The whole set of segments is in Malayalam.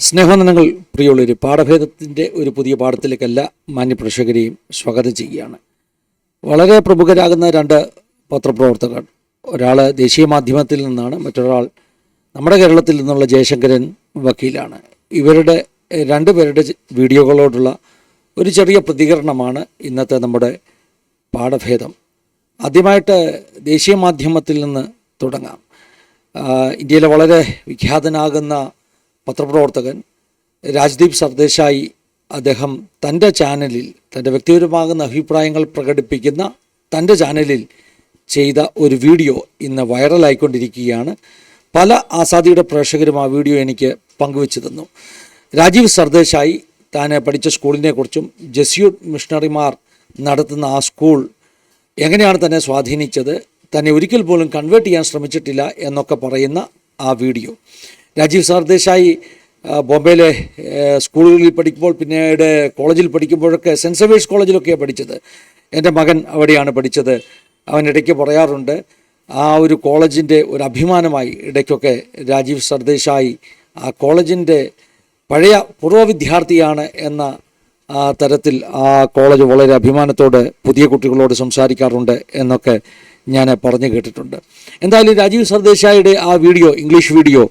സ്നേഹനങ്ങൾ പ്രിയുള്ളൊരു പാഠഭേദത്തിന്റെ ഒരു പുതിയ പാഠത്തിലേക്കല്ല മാന്യപ്രേക്ഷകരെയും സ്വാഗതം ചെയ്യുകയാണ്. വളരെ പ്രമുഖരാകുന്ന രണ്ട് പത്രപ്രവർത്തകർ ഒരാൾ ദേശീയ മാധ്യമത്തിൽ നിന്നാണ് മറ്റൊരാൾ നമ്മുടെ കേരളത്തിൽ നിന്നുള്ള ജയശങ്കരൻ വക്കീലാണ്. ഇവരുടെ രണ്ടുപേരുടെ വീഡിയോകളോടുള്ള ഒരു ചെറിയ പ്രതികരണമാണ് ഇന്നത്തെ നമ്മുടെ പാഠഭേദം. ആദ്യമായിട്ട് ദേശീയ മാധ്യമത്തിൽ നിന്ന് തുടങ്ങാം. ഇന്ത്യയിലെ വളരെ വിഖ്യാതനാകുന്ന പത്രപ്രവർത്തകൻ രാജ്ദീപ് സർദേശായി അദ്ദേഹം തന്റെ ചാനലിൽ തന്റെ വ്യക്തിപരമാകുന്ന അഭിപ്രായങ്ങൾ പ്രകടിപ്പിക്കുന്ന തന്റെ ചാനലിൽ ചെയ്ത ഒരു വീഡിയോ ഇന്ന് വൈറലായിക്കൊണ്ടിരിക്കുകയാണ്. പല ആസാദിയുടെ പ്രേക്ഷകരും ആ വീഡിയോ എനിക്ക് പങ്കുവച്ചു തന്നു. രാജീവ് സർദേശായി താൻ പഠിച്ച സ്കൂളിനെ കുറിച്ചും ജസ്യൂട്ട് മിഷണറിമാർ നടത്തുന്ന ആ സ്കൂൾ എങ്ങനെയാണ് തന്നെ സ്വാധീനിച്ചത് തന്നെ ഒരിക്കൽ പോലും കൺവേർട്ട് ചെയ്യാൻ ശ്രമിച്ചിട്ടില്ല എന്നൊക്കെ പറയുന്ന ആ വീഡിയോ. രാജീവ് സർദേശായി ബോംബെയിലെ സ്കൂളുകളിൽ പഠിക്കുമ്പോൾ പിന്നീട് കോളേജിൽ പഠിക്കുമ്പോഴൊക്കെ സെന്റ് സേവേഴ്സ് കോളേജിലൊക്കെയാണ് പഠിച്ചത്. എന്റെ മകൻ അവിടെയാണ് പഠിച്ചത്. അവൻ ഇടയ്ക്ക് പറയാറുണ്ട് ആ ഒരു കോളേജിന്റെ ഒരു അഭിമാനമായി ഇടയ്ക്കൊക്കെ രാജീവ് സർദേശായി ആ കോളേജിന്റെ പഴയ പൂർവ വിദ്യാർത്ഥിയാണ് എന്ന തരത്തിൽ ആ കോളേജ് വളരെ അഭിമാനത്തോടെ പുതിയ കുട്ടികളോട് സംസാരിക്കാറുണ്ട് എന്നൊക്കെ ഞാൻ പറഞ്ഞു കേട്ടിട്ടുണ്ട്. എന്തായാലും രാജീവ് സർദേശായിയുടെ ആ വീഡിയോ ഇംഗ്ലീഷ് വീഡിയോ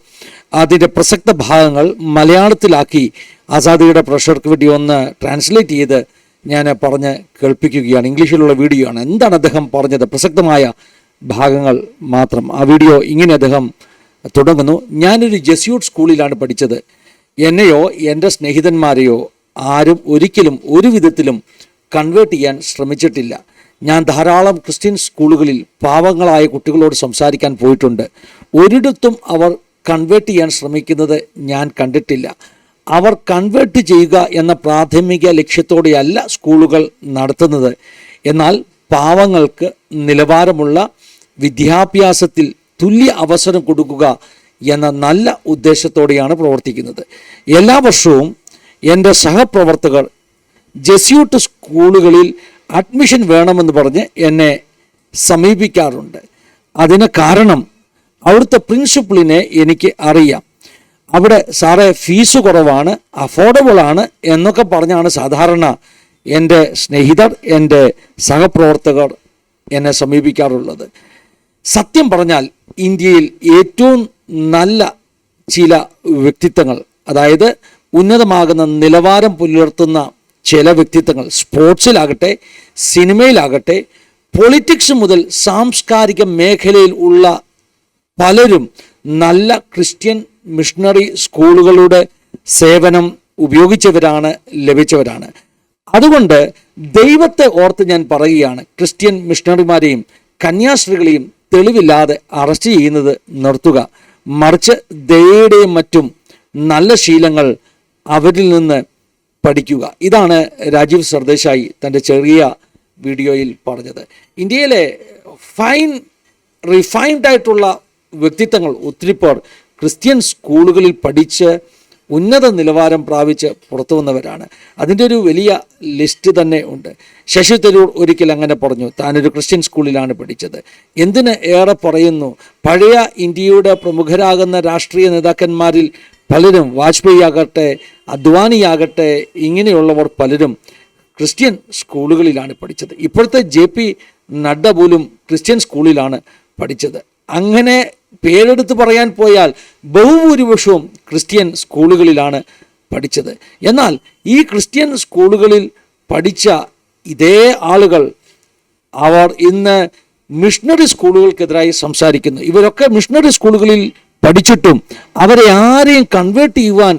അതിന്റെ പ്രസക്ത ഭാഗങ്ങൾ മലയാളത്തിലാക്കി ആസാദിയുടെ പ്രഷർക്ക് വേണ്ടി ഒന്ന് ട്രാൻസ്ലേറ്റ് ചെയ്ത് ഞാൻ പറഞ്ഞ് കേൾപ്പിക്കുകയാണ്. ഇംഗ്ലീഷിലുള്ള വീഡിയോ ആണ്. എന്താണ് അദ്ദേഹം പറഞ്ഞത്? പ്രസക്തമായ ഭാഗങ്ങൾ മാത്രം. ആ വീഡിയോ ഇങ്ങനെ അദ്ദേഹം തുടങ്ങുന്നു. ഞാനൊരു ജെസ്യൂട്ട് സ്കൂളിലാണ് പഠിച്ചത്. എന്നെയോ എന്റെ സ്നേഹിതന്മാരെയോ ആരും ഒരിക്കലും ഒരു വിധത്തിലും കൺവേർട്ട് ചെയ്യാൻ ശ്രമിച്ചിട്ടില്ല. ഞാൻ ധാരാളം ക്രിസ്ത്യൻ സ്കൂളുകളിൽ പാവങ്ങളായ കുട്ടികളോട് സംസാരിക്കാൻ പോയിട്ടുണ്ട്. ഒരിടത്തും അവർ കൺവേർട്ട് ചെയ്യാൻ ശ്രമിക്കുന്നത് ഞാൻ കണ്ടിട്ടില്ല. അവർ കൺവേർട്ട് ചെയ്യുക എന്ന പ്രാഥമിക ലക്ഷ്യത്തോടെയല്ല സ്കൂളുകൾ നടത്തുന്നത്. എന്നാൽ പാവങ്ങൾക്ക് നിലവാരമുള്ള വിദ്യാഭ്യാസത്തിൽ തുല്യ അവസരം കൊടുക്കുക എന്ന നല്ല ഉദ്ദേശത്തോടെയാണ് പ്രവർത്തിക്കുന്നത്. എല്ലാ വർഷവും എന്റെ സഹപ്രവർത്തകർ ജെസ്യൂട്ട് സ്കൂളുകളിൽ അഡ്മിഷൻ വേണമെന്ന് പറഞ്ഞ് എന്നെ സമീപിക്കാറുണ്ട്. അതിന് കാരണം അവിടുത്തെ പ്രിൻസിപ്പിളിനെ എനിക്ക് അറിയാം. അവിടെ സാറേ ഫീസ് കുറവാണ് അഫോർഡബിൾ ആണ് എന്നൊക്കെ പറഞ്ഞാണ് സാധാരണ എന്റെ സ്നേഹിതർ എന്റെ സഹപ്രവർത്തകർ എന്നെ സമീപിക്കാറുള്ളത്. സത്യം പറഞ്ഞാൽ ഇന്ത്യയിൽ ഏറ്റവും നല്ല ചില വ്യക്തിത്വങ്ങൾ അതായത് ഉന്നതമാകുന്ന നിലവാരം പുലർത്തുന്ന ചില വ്യക്തിത്വങ്ങൾ സ്പോർട്സിലാകട്ടെ സിനിമയിലാകട്ടെ പൊളിറ്റിക്സ് മുതൽ സാംസ്കാരിക മേഖലയിൽ ഉള്ള പലരും നല്ല ക്രിസ്ത്യൻ മിഷണറി സ്കൂളുകളുടെ സേവനം ഉപയോഗിച്ചവരാണ് ലഭിച്ചവരാണ്. അതുകൊണ്ട് ദൈവത്തെ ഓർത്ത് ഞാൻ പറയുകയാണ് ക്രിസ്ത്യൻ മിഷണറിമാരെയും കന്യാസ്ത്രീകളെയും തെളിവില്ലാതെ അറസ്റ്റ് ചെയ്യുന്നത് നിർത്തുക. മറിച്ച് ദയയുടെയും മറ്റും നല്ല ശീലങ്ങൾ അവരിൽ നിന്ന് പഠിക്കുക. ഇതാണ് രാജീവ് സർദേശായി തന്റെ ചെറിയ വീഡിയോയിൽ പറഞ്ഞത്. ഇന്ത്യയിലെ ഫൈൻ റിഫൈൻഡ് ആയിട്ടുള്ള വ്യക്തിത്വങ്ങൾ ഒത്തിരി പേർ ക്രിസ്ത്യൻ സ്കൂളുകളിൽ പഠിച്ച് ഉന്നത നിലവാരം പ്രാപിച്ച് പുറത്തു വന്നവരാണ്. അതിന്റെ ഒരു വലിയ ലിസ്റ്റ് തന്നെ ഉണ്ട്. ശശി തരൂർ ഒരിക്കൽ അങ്ങനെ പറഞ്ഞു താനൊരു ക്രിസ്ത്യൻ സ്കൂളിലാണ് പഠിച്ചത്. എന്തിന് ഏറെ പറയുന്നു? പഴയ ഇന്ത്യയുടെ പ്രമുഖരാകുന്ന രാഷ്ട്രീയ നേതാക്കന്മാരിൽ പലരും വാജ്പേയി ആകട്ടെ അദ്വാനിയാകട്ടെ ഇങ്ങനെയുള്ളവർ പലരും ക്രിസ്ത്യൻ സ്കൂളുകളിലാണ് പഠിച്ചത്. ഇപ്പോഴത്തെ ജെ പി നഡ്ഡ പോലും ക്രിസ്ത്യൻ സ്കൂളിലാണ് പഠിച്ചത്. അങ്ങനെ പേരെടുത്ത് പറയാൻ പോയാൽ ബഹുഭൂരിപക്ഷവും ക്രിസ്ത്യൻ സ്കൂളുകളിലാണ് പഠിച്ചത്. എന്നാൽ ഈ ക്രിസ്ത്യൻ സ്കൂളുകളിൽ പഠിച്ച ഇതേ ആളുകൾ അവർ ഇന്ന് മിഷണറി സ്കൂളുകൾക്കെതിരായി സംസാരിക്കുന്നു. ഇവരൊക്കെ മിഷണറി സ്കൂളുകളിൽ പഠിച്ചിട്ടും അവരെ ആരെയും കൺവേർട്ട് ചെയ്യുവാൻ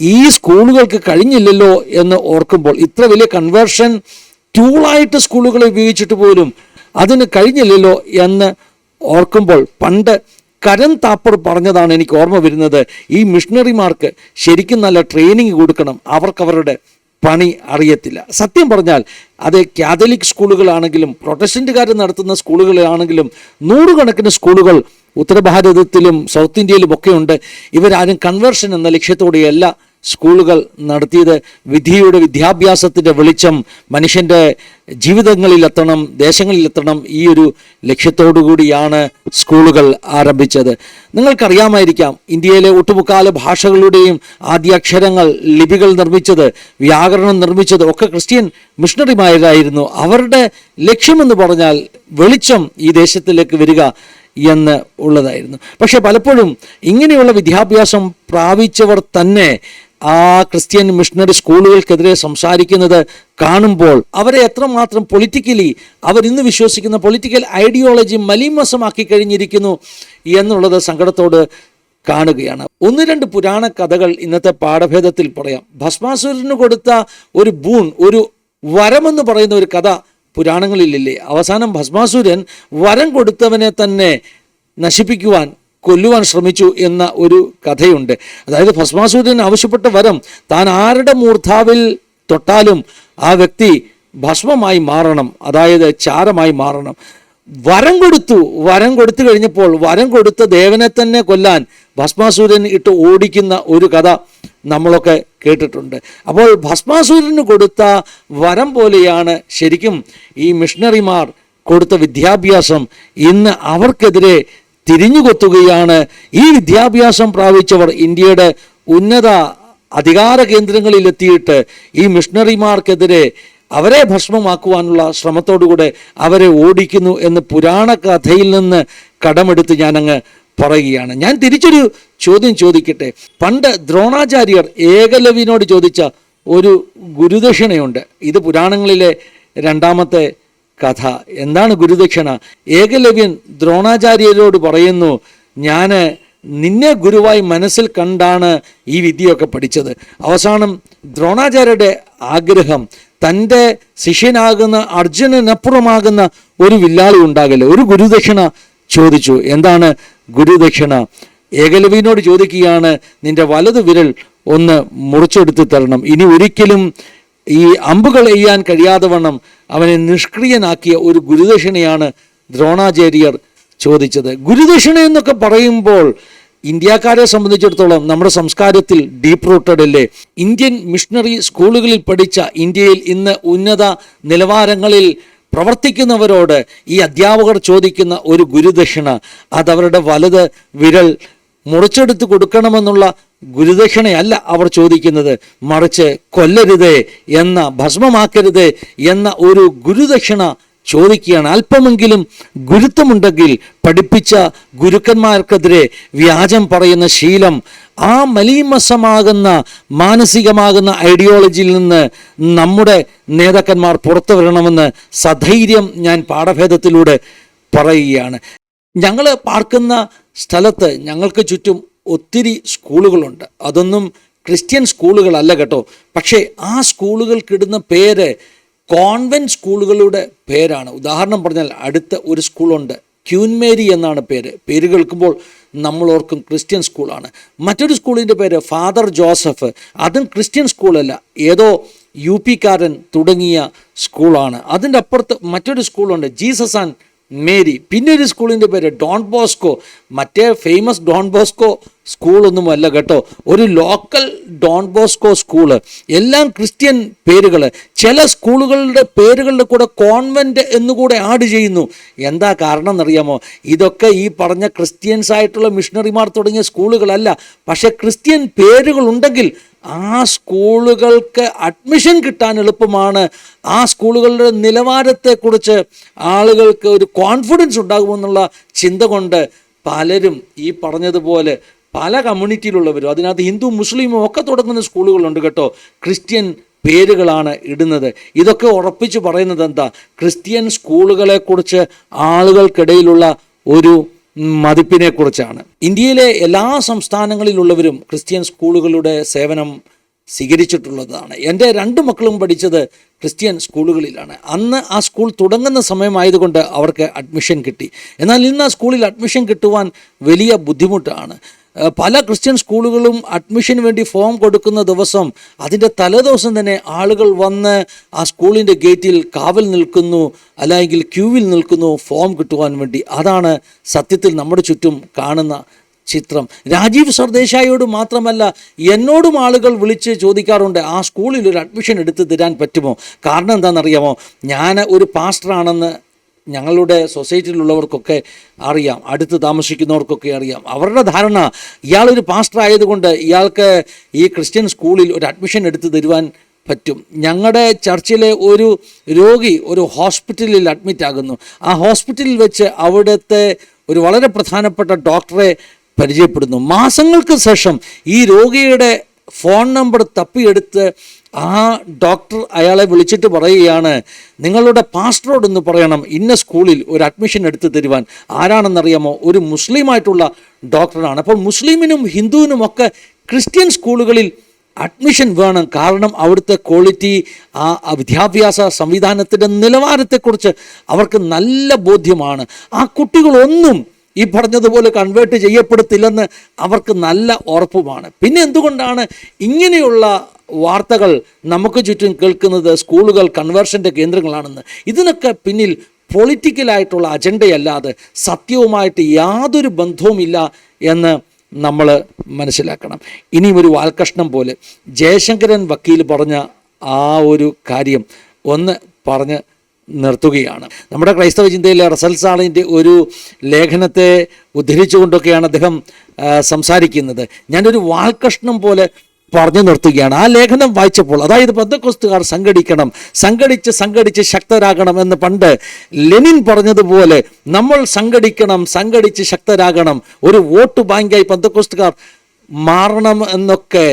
ഈ സ്കൂളുകൾക്ക് കഴിഞ്ഞില്ലല്ലോ എന്ന് ഓർക്കുമ്പോൾ ഇത്ര വലിയ കൺവേർഷൻ ടൂളായിട്ട് സ്കൂളുകളെ ഉപയോഗിച്ചിട്ട് പോലും അതിന് കഴിഞ്ഞില്ലല്ലോ എന്ന് ഓർക്കുമ്പോൾ പണ്ട് കരൺ താപ്പർ പറഞ്ഞതാണ് എനിക്ക് ഓർമ്മ വരുന്നത്. ഈ മിഷണറിമാർക്ക് ശരിക്കും നല്ല ട്രെയിനിങ് കൊടുക്കണം. അവർക്ക് അവരുടെ പണി അറിയത്തില്ല. സത്യം പറഞ്ഞാൽ അത് കാതലിക് സ്കൂളുകളാണെങ്കിലും പ്രൊട്ടസ്റ്റന്റുകാർ നടത്തുന്ന സ്കൂളുകളാണെങ്കിലും നൂറുകണക്കിന് സ്കൂളുകൾ ഉത്തരഭാരതത്തിലും സൗത്ത് ഇന്ത്യയിലും ഒക്കെ ഉണ്ട്. ഇവരാരും കൺവേർഷൻ എന്ന ലക്ഷ്യത്തോടെയല്ല സ്കൂളുകൾ നടത്തിയത് വിധിയുടെ വിദ്യാഭ്യാസത്തിന്റെ വെളിച്ചം മനുഷ്യന്റെ ജീവിതങ്ങളിലെത്തണം ദേശങ്ങളിലെത്തണം ഈ ഒരു ലക്ഷ്യത്തോടു കൂടിയാണ് സ്കൂളുകൾ ആരംഭിച്ചത്. നിങ്ങൾക്കറിയാമായിരിക്കാം ഇന്ത്യയിലെ ഒട്ടുമുക്കാല ഭാഷകളുടെയും ആദ്യാക്ഷരങ്ങൾ ലിപികൾ നിർമ്മിച്ചത് വ്യാകരണം നിർമ്മിച്ചത് ഒക്കെ ക്രിസ്ത്യൻ മിഷണറിമാരായിരുന്നു. അവരുടെ ലക്ഷ്യമെന്ന് പറഞ്ഞാൽ വെളിച്ചം ഈ ദേശത്തിലേക്ക് വരിക എന്ന് ഉള്ളതായിരുന്നു. പക്ഷെ പലപ്പോഴും ഇങ്ങനെയുള്ള വിദ്യാഭ്യാസം പ്രാപിച്ചവർ തന്നെ ആ ക്രിസ്ത്യൻ മിഷണറി സ്കൂളുകൾക്കെതിരെ സംസാരിക്കുന്നത് കാണുമ്പോൾ അവരെ എത്രമാത്രം പൊളിറ്റിക്കലി അവർ ഇന്ന് വിശ്വസിക്കുന്ന പൊളിറ്റിക്കൽ ഐഡിയോളജി മലീമസമാക്കി കഴിഞ്ഞിരിക്കുന്നു എന്നുള്ളത് സങ്കടത്തോട് കാണുകയാണ്. ഒന്ന് രണ്ട് പുരാണ കഥകൾ ഇന്നത്തെ പാഠഭേദത്തിൽ പറയാം. ഭസ്മാസുരന് കൊടുത്ത ഒരു ബൂൺ ഒരു വരമെന്ന് പറയുന്ന ഒരു കഥ പുരാണങ്ങളിലില്ലേ? അവസാനം ഭസ്മാസുരൻ വരം കൊടുത്തവനെ തന്നെ നശിപ്പിക്കുവാൻ കൊല്ലുവാൻ ശ്രമിച്ചു എന്ന ഒരു കഥയുണ്ട്. അതായത് ഭസ്മാസുരൻ ആവശ്യപ്പെട്ട വരം താൻ ആരുടെ മൂർധാവിൽ തൊട്ടാലും ആ വ്യക്തി ഭസ്മമായി മാറണം അതായത് ചാരമായി മാറണം. വരം കൊടുത്തു വരം കൊടുത്തു കഴിഞ്ഞപ്പോൾ വരം കൊടുത്ത ദേവനെ തന്നെ കൊല്ലാൻ ഭസ്മാസുരൻ ഇട്ട് ഓടിക്കുന്ന ഒരു കഥ നമ്മളൊക്കെ കേട്ടിട്ടുണ്ട്. അപ്പോൾ ഭസ്മാസുരന് കൊടുത്ത വരം പോലെയാണ് ശരിക്കും ഈ മിഷണറിമാർ കൊടുത്ത വിദ്യാഭ്യാസം. ഇന്ന് അവർക്കെതിരെ തിരിഞ്ഞുകൊത്തുകയാണ്. ഈ വിദ്യാഭ്യാസം പ്രാപിച്ചവർ ഇന്ത്യയുടെ ഉന്നത അധികാര കേന്ദ്രങ്ങളിലെത്തിയിട്ട് ഈ മിഷണറിമാർക്കെതിരെ അവരെ ഭസ്മമാക്കുവാനുള്ള ശ്രമത്തോടുകൂടെ അവരെ ഓടിക്കുന്നു എന്ന് പുരാണ കഥയിൽ നിന്ന് കടമെടുത്ത് ഞാനങ്ങ് പറയുകയാണ്. ഞാൻ തിരിച്ചൊരു ചോദ്യം ചോദിക്കട്ടെ? പണ്ട് ദ്രോണാചാര്യർ ഏകലവിനോട് ചോദിച്ച ഒരു ഗുരുദക്ഷിണയുണ്ട്. ഇത് പുരാണങ്ങളിലെ രണ്ടാമത്തെ കഥ. എന്താണ് ഗുരുദക്ഷിണ? ഏകലവ്യൻ ദ്രോണാചാര്യരോട് പറയുന്നു ഞാൻ നിന്നെ ഗുരുവായി മനസ്സിൽ കണ്ടാണ് ഈ വിദ്യയൊക്കെ പഠിച്ചത്. അവസാനം ദ്രോണാചാര്യരുടെ ആഗ്രഹം തന്റെ ശിഷ്യനാകുന്ന അർജുനനപ്പുറമാകുന്ന ഒരു വില്ലാളി ഉണ്ടാകില്ല? ഒരു ഗുരുദക്ഷിണ ചോദിച്ചു. എന്താണ് ഗുരുദക്ഷിണ? ഏകലവ്യനോട് ചോദിക്കുകയാണ് നിന്റെ വലതു വിരൽ ഒന്ന് മുറിച്ചെടുത്ത് തരണം. ഇനി ഒരിക്കലും ഈ അമ്പുകൾ എയ്യാൻ കഴിയാതെ വണ്ണം അവനെ നിഷ്ക്രിയനാക്കിയ ഒരു ഗുരുദക്ഷിണയാണ് ദ്രോണാചാര്യർ ചോദിച്ചത്. ഗുരുദക്ഷിണ എന്നൊക്കെ പറയുമ്പോൾ ഇന്ത്യക്കാരെ സംബന്ധിച്ചിടത്തോളം നമ്മുടെ സംസ്കാരത്തിൽ ഡീപ്പ് റൂട്ടഡ് അല്ലേ? ഇന്ത്യൻ മിഷണറി സ്കൂളുകളിൽ പഠിച്ച ഇന്ത്യയിൽ ഇന്ന് ഉന്നത നിലവാരങ്ങളിൽ പ്രവർത്തിക്കുന്നവരോട് ഈ അധ്യാപകർ ചോദിക്കുന്ന ഒരു ഗുരുദക്ഷിണ അതവരുടെ വലത് വിരൽ മുറിച്ചെടുത്ത് കൊടുക്കണമെന്നുള്ള ഗുരുദക്ഷിണയല്ല അവർ ചോദിക്കുന്നത്. മറിച്ച് കൊല്ലരുതേ എന്ന ഭസ്മമാക്കരുത് എന്ന ഒരു ഗുരുദക്ഷിണ ചോദിക്കുകയാണ്. അല്പമെങ്കിലും ഗുരുത്വമുണ്ടെങ്കിൽ പഠിപ്പിച്ച ഗുരുക്കന്മാർക്കെതിരെ വ്യാജം പറയുന്ന ശീലം ആ മലീമസമാകുന്ന മാനസികമാകുന്ന ഐഡിയോളജിയിൽ നിന്ന് നമ്മുടെ നേതാക്കന്മാർ പുറത്തു വരണമെന്ന് സധൈര്യം ഞാൻ പാഠഭേദത്തിലൂടെ പറയുകയാണ്. ഞങ്ങൾ പാർക്കുന്ന സ്ഥലത്ത് ഞങ്ങൾക്ക് ചുറ്റും ഒത്തിരി സ്കൂളുകളുണ്ട്. അതൊന്നും ക്രിസ്ത്യൻ സ്കൂളുകളല്ല കേട്ടോ. പക്ഷേ ആ സ്കൂളുകൾക്കിടുന്ന പേര് കോൺവെന്റ് സ്കൂളുകളുടെ പേരാണ്. ഉദാഹരണം പറഞ്ഞാൽ അടുത്ത ഒരു സ്കൂളുണ്ട്. ക്യൂൻമേരി എന്നാണ് പേര്. പേര് കേൾക്കുമ്പോൾ നമ്മൾ ഓർക്കും ക്രിസ്ത്യൻ സ്കൂളാണ്. മറ്റൊരു സ്കൂളിന്റെ പേര് ഫാദർ ജോസഫ്. അതും ക്രിസ്ത്യൻ സ്കൂളല്ല. ഏതോ യു പിക്കാരൻ തുടങ്ങിയ സ്കൂളാണ്. അതിന്റെ അപ്പുറത്ത് മറ്റൊരു സ്കൂളുണ്ട്. Jesus and Mary. പിന്നെ ഒരു സ്കൂളിന്റെ പേര് ഡോൺ ബോസ്കോ. മറ്റേ ഫേമസ് ഡോൺ ബോസ്കോ സ്കൂളൊന്നുമല്ല കേട്ടോ. ഒരു ലോക്കൽ ഡോൺ ബോസ്കോ സ്കൂൾ. എല്ലാം ക്രിസ്ത്യൻ പേരുകൾ ചില സ്കൂളുകളുടെ പേരുകളുടെ കൂടെ കോൺവെന്റ് എന്നുകൂടെ ആഡ് ചെയ്യുന്നു. എന്താ കാരണം എന്നറിയാമോ ഇതൊക്കെ ഈ പറഞ്ഞ ക്രിസ്ത്യൻസ് ആയിട്ടുള്ള മിഷണറിമാർ തുടങ്ങിയ സ്കൂളുകളല്ല. പക്ഷേ ക്രിസ്ത്യൻ പേരുകളുണ്ടെങ്കിൽ ആ സ്കൂളുകൾക്ക് അഡ്മിഷൻ കിട്ടാൻ എളുപ്പമാണ്. ആ സ്കൂളുകളുടെ നിലവാരത്തെക്കുറിച്ച് ആളുകൾക്ക് ഒരു കോൺഫിഡൻസ് ഉണ്ടാകുമെന്നുള്ള ചിന്ത കൊണ്ട് പലരും ഈ പറഞ്ഞതുപോലെ പല കമ്മ്യൂണിറ്റിയിലുള്ളവരും അതിനകത്ത് ഹിന്ദു മുസ്ലിമും ഒക്കെ തുടങ്ങുന്ന സ്കൂളുകളുണ്ട് കേട്ടോ. ക്രിസ്ത്യൻ പേരുകളാണ് ഇടുന്നത്. ഇതൊക്കെ ഉറപ്പിച്ച് പറയുന്നത് എന്താ? ക്രിസ്ത്യൻ സ്കൂളുകളെക്കുറിച്ച് ആളുകൾക്കിടയിലുള്ള ഒരു മതിപ്പിനെ കുറിച്ചാണ് ഇന്ത്യയിലെ എല്ലാ സംസ്ഥാനങ്ങളിലുള്ളവരും ക്രിസ്ത്യൻ സ്കൂളുകളുടെ സേവനം സ്വീകരിച്ചിട്ടുള്ളതാണ്. എന്റെ രണ്ട് മക്കളും പഠിച്ചത് ക്രിസ്ത്യൻ സ്കൂളുകളിലാണ്. അന്ന് ആ സ്കൂൾ തുടങ്ങുന്ന സമയമായതുകൊണ്ട് അവർക്ക് അഡ്മിഷൻ കിട്ടി. എന്നാൽ ഇന്ന് ആ സ്കൂളിൽ അഡ്മിഷൻ കിട്ടുവാൻ വലിയ ബുദ്ധിമുട്ടാണ്. പല ക്രിസ്ത്യൻ സ്കൂളുകളും അഡ്മിഷന് വേണ്ടി ഫോം കൊടുക്കുന്ന ദിവസം അതിന്റെ തലേദിവസം തന്നെ ആളുകൾ വന്ന് ആ സ്കൂളിന്റെ ഗേറ്റിൽ കാവൽ നിൽക്കുന്നു അല്ലെങ്കിൽ ക്യൂവിൽ നിൽക്കുന്നു ഫോം കിട്ടുവാൻ വേണ്ടി. അതാണ് സത്യത്തിൽ നമ്മുടെ ചുറ്റും കാണുന്ന ചിത്രം. രാജീവ് സർദേശായിയോട് മാത്രമല്ല എന്നോടും ആളുകൾ വിളിച്ച് ചോദിക്കാറുണ്ട് ആ സ്കൂളിൽ ഒരു അഡ്മിഷൻ എടുത്ത് തരാൻ പറ്റുമോ? കാരണം എന്താണെന്നറിയാമോ? ഞാൻ ഒരു പാസ്റ്ററാണെന്ന് ഞങ്ങളുടെ സൊസൈറ്റിയിലുള്ളവർക്കൊക്കെ അറിയാം അടുത്ത് താമസിക്കുന്നവർക്കൊക്കെ അറിയാം. അവരുടെ ധാരണ ഇയാളൊരു പാസ്റ്റർ ആയതുകൊണ്ട് ഇയാൾക്ക് ഈ ക്രിസ്ത്യൻ സ്കൂളിൽ ഒരു അഡ്മിഷൻ എടുത്ത് തരുവാൻ പറ്റും. ഞങ്ങളുടെ ചർച്ചിലെ ഒരു രോഗി ഒരു ഹോസ്പിറ്റലിൽ അഡ്മിറ്റ് ആകുന്നു. ആ ഹോസ്പിറ്റലിൽ വെച്ച് അവിടുത്തെ ഒരു വളരെ പ്രധാനപ്പെട്ട ഡോക്ടറെ പരിചയപ്പെടുന്നു. മാസങ്ങൾക്ക് ശേഷം ഈ രോഗിയുടെ ഫോൺ നമ്പർ തപ്പിയെടുത്ത് ആ ഡോക്ടർ അയാളെ വിളിച്ചിട്ട് പറയുകയാണ് നിങ്ങളുടെ പാസ്റ്ററോടൊന്ന് പറയണം ഇന്ന സ്കൂളിൽ ഒരു അഡ്മിഷൻ എടുത്തു തരുവാൻ. ആരാണെന്നറിയാമോ? ഒരു മുസ്ലിമായിട്ടുള്ള ഡോക്ടറാണ്. അപ്പോൾ മുസ്ലിമിനും ഹിന്ദുവിനും ഒക്കെ ക്രിസ്ത്യൻ സ്കൂളുകളിൽ അഡ്മിഷൻ വേണം. കാരണം അവിടുത്തെ ക്വാളിറ്റി ആ വിദ്യാഭ്യാസ സംവിധാനത്തിന്റെ നിലവാരത്തെക്കുറിച്ച് അവർക്ക് നല്ല ബോധ്യമാണ്. ആ കുട്ടികളൊന്നും ഈ പറഞ്ഞതുപോലെ കൺവേർട്ട് ചെയ്യപ്പെടത്തില്ലെന്ന് അവർക്ക് നല്ല ഉറപ്പുമാണ്. പിന്നെ എന്തുകൊണ്ടാണ് ഇങ്ങനെയുള്ള വാർത്തകൾ നമുക്ക് ചുറ്റും കേൾക്കുന്നത് സ്കൂളുകൾ കൺവേർഷന്റെ കേന്ദ്രങ്ങളാണെന്ന്. ഇതിനൊക്കെ പിന്നിൽ പൊളിറ്റിക്കലായിട്ടുള്ള അജണ്ടയല്ലാതെ സത്യവുമായിട്ട് യാതൊരു ബന്ധവുമില്ല എന്ന് നമ്മൾ മനസ്സിലാക്കണം. ഇനിയും ഒരു വാൽക്കഷ്ണം പോലെ ജയശങ്കരൻ വക്കീൽ പറഞ്ഞ ആ ഒരു കാര്യം ഒന്ന് പറഞ്ഞ് നിർത്തുകയാണ്. നമ്മുടെ ക്രൈസ്തവ ചിന്തയിലെ റസൽ സാളിന്റെ ഒരു ലേഖനത്തെ ഉദ്ധരിച്ചുകൊണ്ടൊക്കെയാണ് അദ്ദേഹം സംസാരിക്കുന്നത്. ഞാനൊരു വാൽക്കഷ്ണം പോലെ പറഞ്ഞു നിർത്തുകയാണ്. ആ ലേഖനം വായിച്ചപ്പോൾ അതായത് ബന്ധക്കോസ്തുകാർ സംഘടിക്കണം സംഘടിച്ച് സംഘടിച്ച് ശക്തരാകണം എന്ന് പണ്ട് ലെനിൻ പറഞ്ഞതുപോലെ നമ്മൾ സംഘടിക്കണം സംഘടിച്ച് ശക്തരാകണം ഒരു വോട്ട് ബാങ്കായി ബന്ധക്കോസ്തുകാർ മാറണം എന്നൊക്കെ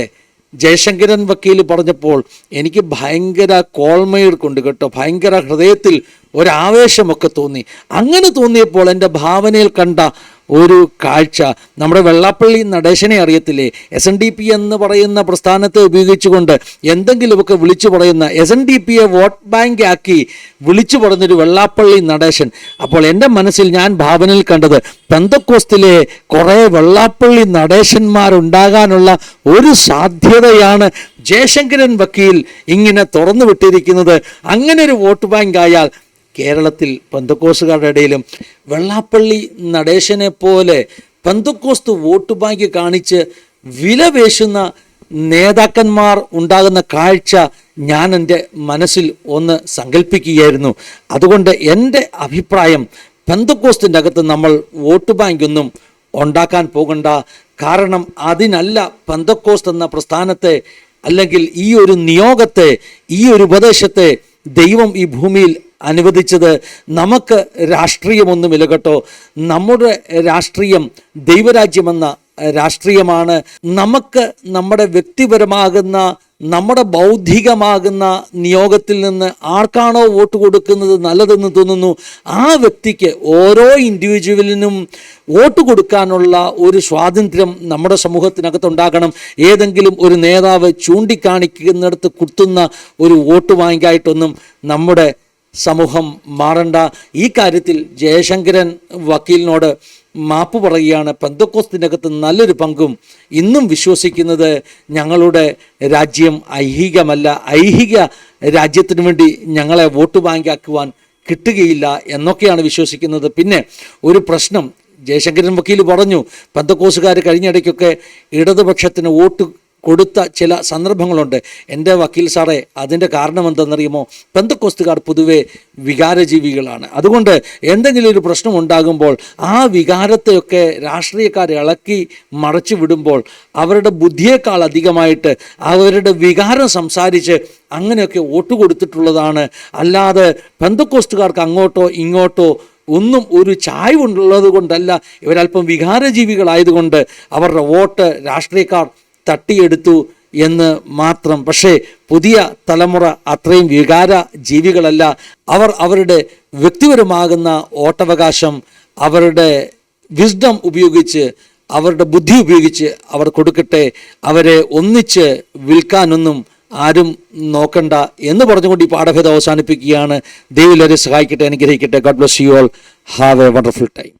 ജയശങ്കരൻ വക്കീൽ പറഞ്ഞപ്പോൾ എനിക്ക് ഭയങ്കര കോൾമയിൽ കൊണ്ട് കേട്ടോ ഭയങ്കര ഹൃദയത്തിൽ ഒരാവേശമൊക്കെ തോന്നി. അങ്ങനെ തോന്നിയപ്പോൾ എന്റെ ഭാവനയിൽ കണ്ട ഒരു കാഴ്ച. നമ്മുടെ വെള്ളാപ്പള്ളി നടേശനെ അറിയത്തില്ലേ? എസ് എൻ ഡി പി എന്ന് പറയുന്ന പ്രസ്ഥാനത്തെ ഉപയോഗിച്ചുകൊണ്ട് എന്തെങ്കിലുമൊക്കെ വിളിച്ചു പറയുന്ന എസ് എൻ ഡി പിയെ വോട്ട് ബാങ്ക് ആക്കി വിളിച്ചു പറഞ്ഞൊരു വെള്ളാപ്പള്ളി നടേശൻ. അപ്പോൾ എന്റെ മനസ്സിൽ ഞാൻ ഭാവനയിൽ കണ്ടത് പെന്തക്കോസ്തിലെ കുറേ വെള്ളാപ്പള്ളി നടേശന്മാരുണ്ടാകാനുള്ള ഒരു സാധ്യതയാണ് ജയശങ്കരൻ വക്കീൽ ഇങ്ങനെ തുറന്നു വിട്ടിരിക്കുന്നത്. അങ്ങനെ ഒരു വോട്ട് ബാങ്ക് ആയാൽ കേരളത്തിൽ പന്തക്കോസുകാരുടെ ഇടയിലും വെള്ളാപ്പള്ളി നടേശനെ പോലെ പന്തക്കോസ്തു വോട്ട് ബാങ്ക് കാണിച്ച് വിലപേശുന്ന നേതാക്കന്മാർ ഉണ്ടാകുന്ന കാഴ്ച ഞാൻ എന്റെ മനസ്സിൽ ഒന്ന് സങ്കല്പിക്കുകയായിരുന്നു അതുകൊണ്ട് എന്റെ അഭിപ്രായം പെന്തക്കോസ്തിന്റെ അകത്ത് നമ്മൾ വോട്ട് ബാങ്കൊന്നും ഉണ്ടാക്കാൻ പോകണ്ട. കാരണം അതിനല്ല പെന്തക്കോസ്ത് എന്ന പ്രസ്ഥാനത്തെ അല്ലെങ്കിൽ ഈ ഒരു നിയോഗത്തെ ഈ ഒരു ഉപദേശത്തെ ദൈവം ഈ ഭൂമിയിൽ അനുവദിച്ചത് നമുക്ക് രാഷ്ട്രീയമൊന്നും കേട്ടോ നമ്മുടെ രാഷ്ട്രീയം ദൈവരാജ്യമെന്ന രാഷ്ട്രീയമാണ്. നമുക്ക് നമ്മുടെ വ്യക്തിപരമാകുന്ന നമ്മുടെ ബൗദ്ധികമാകുന്ന നിയോഗത്തിൽ നിന്ന് ആർക്കാണോ വോട്ട് കൊടുക്കുന്നത് നല്ലതെന്ന് തോന്നുന്നു. ആ വ്യക്തിക്ക് ഓരോ ഇൻഡിവിജ്വലിനും വോട്ട് കൊടുക്കാനുള്ള ഒരു സ്വാതന്ത്ര്യം നമ്മുടെ സമൂഹത്തിനകത്തുണ്ടാകണം. ഏതെങ്കിലും ഒരു നേതാവ് ചൂണ്ടിക്കാണിക്കുന്നിടത്ത് കുത്തുന്ന ഒരു വോട്ട് വാങ്ങിക്കായിട്ടൊന്നും നമ്മുടെ സമൂഹം മാറണ്ട. ഈ കാര്യത്തിൽ ജയശങ്കരൻ വക്കീലിനോട് മാപ്പ് പറയുകയാണ്. പെന്തക്കോസ്തിനകത്ത് നല്ലൊരു പങ്കും ഇന്നും വിശ്വസിക്കുന്നത് ഞങ്ങളുടെ രാജ്യം ഐഹികമല്ല. ഐഹിക രാജ്യത്തിനു വേണ്ടി ഞങ്ങളെ വോട്ട് ബാങ്കാക്കുവാൻ കിട്ടുകയില്ല എന്നൊക്കെയാണ് വിശ്വസിക്കുന്നത്. പിന്നെ ഒരു പ്രശ്നം ജയശങ്കരൻ വക്കീൽ പറഞ്ഞു. പെന്തക്കോസുകാർ കഴിഞ്ഞിടയ്ക്കൊക്കെ ഇടതുപക്ഷത്തിന് വോട്ട് കൊടുത്ത ചില സന്ദർഭങ്ങളുണ്ട്. എന്റെ വക്കീൽ സാറേ അതിന്റെ കാരണം എന്തെന്നറിയുമോ പെന്തക്കോസ്തുകാർ പൊതുവെ വികാരജീവികളാണ്. അതുകൊണ്ട് എന്തെങ്കിലും ഒരു പ്രശ്നം ഉണ്ടാകുമ്പോൾ ആ വികാരത്തെയൊക്കെ രാഷ്ട്രീയക്കാർ ഇളക്കി മറച്ചു വിടുമ്പോൾ അവരുടെ ബുദ്ധിയേക്കാൾ അധികമായിട്ട് അവരുടെ വികാരം സംസാരിച്ച് അങ്ങനെയൊക്കെ വോട്ട് കൊടുത്തിട്ടുള്ളതാണ്. അല്ലാതെ പെന്തക്കോസ്തുകാർക്ക് അങ്ങോട്ടോ ഇങ്ങോട്ടോ ഒന്നും ഒരു ചായ്വുള്ളത് കൊണ്ടല്ല ഇവരല്പം വികാരജീവികളായതുകൊണ്ട് അവരുടെ വോട്ട് രാഷ്ട്രീയക്കാർ തട്ടിയെടുത്തു എന്ന് മാത്രം. പക്ഷേ പുതിയ തലമുറ അത്രയും വികാര ജീവികളല്ല അവർ അവരുടെ വ്യക്തിപരമാകുന്ന ഓട്ടവകാശം അവരുടെ വിസ്ഡം ഉപയോഗിച്ച് അവരുടെ ബുദ്ധി ഉപയോഗിച്ച് അവർ കൊടുക്കട്ടെ. അവരെ ഒന്നിച്ച് വിൽക്കാനൊന്നും ആരും നോക്കണ്ട എന്ന് പറഞ്ഞുകൊണ്ട് ഈ പാഠഭേദം അവസാനിപ്പിക്കുകയാണ്. ദൈവം എല്ലാവരെയും സഹായിക്കട്ടെ അനുഗ്രഹിക്കട്ടെ. God bless you all have a wonderful time